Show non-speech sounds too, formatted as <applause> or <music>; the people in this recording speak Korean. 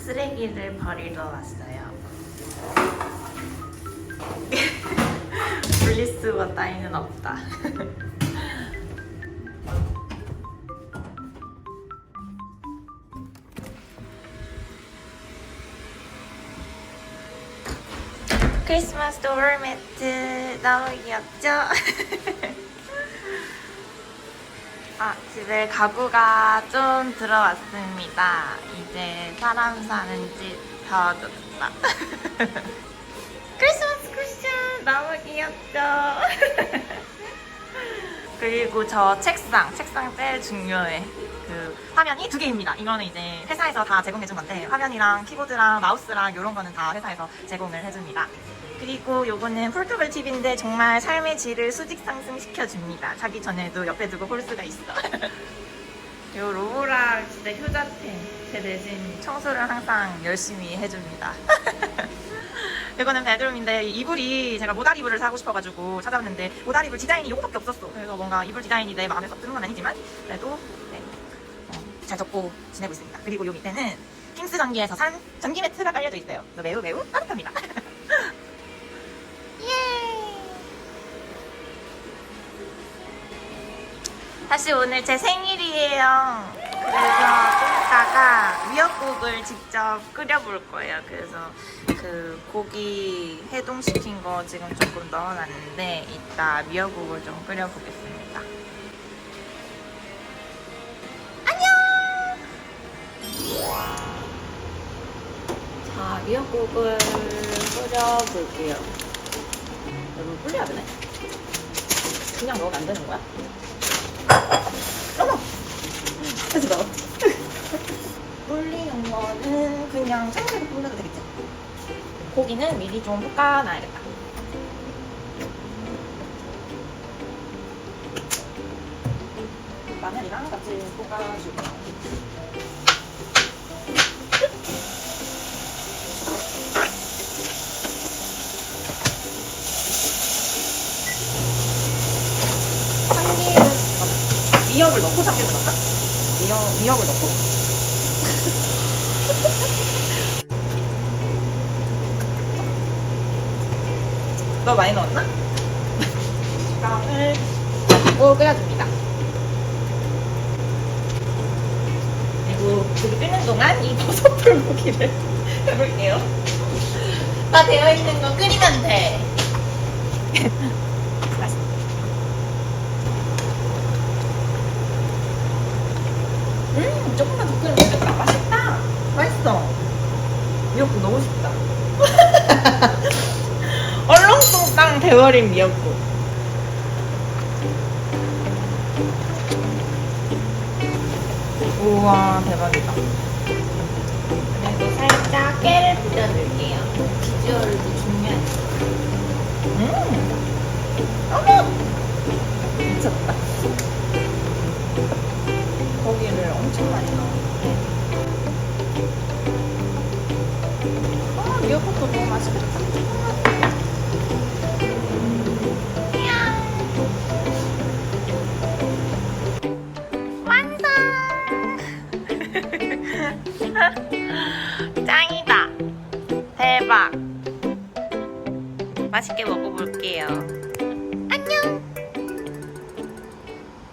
쓰레기를 버리러 왔어요. 분리수거 따위는 없다. 크리스마스 도어 매트 너무 귀엽죠? <laughs> 아, 집에 가구가 좀 들어왔습니다. 이제 사람 사는 집 펴줬다. <laughs> 크리스마스 쿠션 너무 귀엽죠? <laughs> 그리고 저 책상, 책상 제일 중요해. 그 화면이 두 개입니다. 이거는 이제 회사에서 다 제공해준 건데 화면이랑 키보드랑 마우스랑 이런 거는 다 회사에서 제공을 해줍니다. 그리고 요거는 폴더블 TV인데 정말 삶의 질을 수직 상승시켜 줍니다. 자기 전에도 옆에 두고 볼 수가 있어. <laughs> 요 로보라 진짜 효자템. 제 대신 청소를 항상 열심히 해줍니다. <laughs> 이거는 베드룸인데 이불이 제가 모달 이불을 사고 싶어가지고 찾아봤는데 모달 이불 디자인이 요거밖에 없었어. 그래서 뭔가 이불 디자인이 내 마음에 썩 드는 건 아니지만 그래도 네, 어, 잘 접고 지내고 있습니다. 그리고 요 밑에는 킹스 전기에서 산 전기 매트가 깔려져 있어요. 매우 매우 따뜻합니다. <laughs> 사실 오늘 제 생일이에요. 그래서 좀 이따가 미역국을 직접 끓여볼 거예요. 그래서 그 고기 해동시킨 거 지금 조금 넣어놨는데 이따 미역국을 좀 끓여보겠습니다. 안녕! 자, 미역국을 끓여볼게요. 여러분, 불려야 되네? 그냥 넣으면 안 되는 거야? 어머! 다시 넣어. 불리는 거는 그냥 생으로 불려도 되겠지? 고기는 미리 좀 볶아놔야겠다. 마늘이랑 같이 볶아주고. 미역을 넣고 참기름 넣을까? 미역, 미역을 넣고. <laughs> 너 많이 넣었나? 빵을 가지고 끓여줍니다. 그리고 그 끓는 동안 이 버섯 불고기를 <laughs> 해볼게요. 다 되어 있는 거 끓이면 돼. <laughs> 맛있다. 음, 조금만 더 끓이면 되겠다. 맛있다. 맛있어. 미역국 너무 쉽다. <laughs> 얼렁뚱땅 데워린 미역국. 우와, 대박이다. 그리고 살짝 깨를 뿌려줄게요. 비주얼도 중요하니까. 음! 어머! 미쳤다. 엄청 많이 넣었는데. 아, 미역국도 너무 맛있겠다. 짱이다. 대박. 맛있게 먹어볼게요.